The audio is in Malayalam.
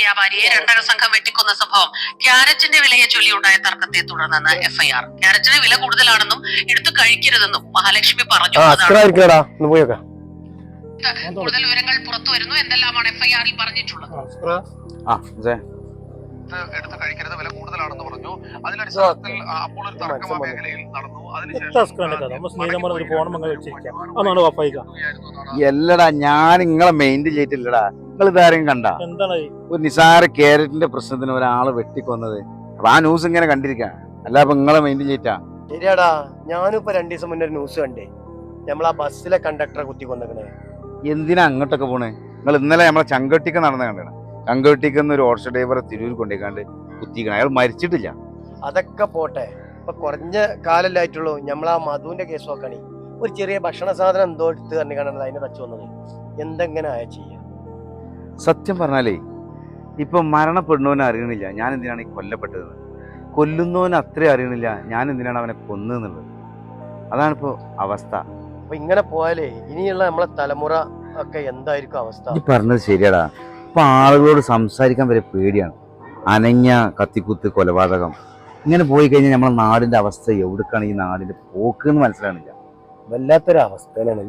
വ്യാപാരിയെ രണ്ടര സംഘം വെട്ടിക്കുന്ന സംഭവം ക്യാരറ്റിന്റെ വിലയെ ചൊല്ലിയുണ്ടായ തർക്കത്തെ തുടർന്നാണ് എഫ്ഐആർ ക്യാരറ്റിന് വില കൂടുതലാണെന്നും എടുത്തു കഴിക്കരുതെന്നും മഹാലക്ഷ്മി പറഞ്ഞു. കൂടുതൽ വിവരങ്ങൾ പുറത്തു വരുന്നു എന്തെല്ലാമാണ് എഫ്ഐആറിൽ പറഞ്ഞിട്ടുള്ളത്. എടുത്ത് കഴിക്കരുത് വില കൂടുതലാണെന്ന് പറഞ്ഞു. അപ്പോൾ ഒരു തർക്കം മേഖലയിൽ നടന്നു. എല്ലടാ ഞാൻ നിങ്ങളെ മെയിൻഡ് ചെയ്തിട്ടില്ലടാ. നിങ്ങൾ ഇതാരെയും കണ്ട? എന്താണ്? ഒരു നിസാര കേരറ്റിന്റെ പ്രശ്നത്തിന് ഒരാൾ വെട്ടിക്കൊന്നത്. അപ്പൊ ആ ന്യൂസ് ഇങ്ങനെ കണ്ടിരിക്കാം. അല്ല അപ്പൊ നിങ്ങളെ മെയിന്റെയിൻ ചെയ്റ്റാ ശരിയാടാ ഞാനും ഇപ്പൊ രണ്ടു ദിവസം മുന്നേ ഒരു ന്യൂസ് കണ്ടേ. നമ്മളാ ബസ്സിലെ കണ്ടക്ടറെ കുത്തി കൊന്നേക്കണേ എന്തിനാ അങ്ങോട്ടൊക്കെ പോണേ? നിങ്ങൾ ഇന്നലെ നമ്മളെ ചങ്കട്ടിക്ക് നടന്ന കണ്ടാണ്. ചങ്കട്ടിക്ക് ഒരു ഓട്ടോ ഡ്രൈവറെ തിരൂർ കൊണ്ടേക്കാണ്ട് കുത്തിക്കണം. അയാൾ മരിച്ചിട്ടില്ല. അതൊക്കെ പോട്ടെ. ഇപ്പൊ കുറഞ്ഞ കാലല്ലായിട്ടുള്ളൂ നമ്മളാ മധുവിന്റെ കേസ് നോക്കണേ. ഒരു ചെറിയ ഭക്ഷണ സാധനം എന്തോ എടുത്ത് കണ്ടിക്കാണല്ലോ അതിനെ തച്ചു വന്നത് എന്തെങ്ങനെ ആയ ചെയ്യാ? സത്യം പറഞ്ഞാലേ ഇപ്പം മരണപ്പെടുന്നവനെ അറിയണില്ല. ഞാൻ എന്തിനാണ് ഈ കൊല്ലപ്പെട്ടത്? കൊല്ലുന്നവന് അത്രയും അറിയണില്ല. ഞാൻ എന്തിനാണ് അവനെ കൊന്നെന്നുള്ളത് അതാണിപ്പോ അവസ്ഥ. അപ്പൊ ഇങ്ങനെ പോയാലേ ഇനിയുള്ള നമ്മളെ തലമുറ ഒക്കെ എന്തായിരിക്കും അവസ്ഥ? ഈ പറഞ്ഞത് ശരിയാടാ. ഇപ്പൊ ആളുകളോട് സംസാരിക്കാൻ വരെ പേടിയാണ്. അനങ്ങ കത്തിക്കുത്ത് കൊലപാതകം. ഇങ്ങനെ പോയി കഴിഞ്ഞാൽ നമ്മളെ നാടിന്റെ അവസ്ഥ എവിടേക്കാണ് ഈ നാടിന്റെ പോക്ക് എന്ന് മനസ്സിലാണില്ല വല്ലാത്തൊരു അവസ്ഥയിലാണ്.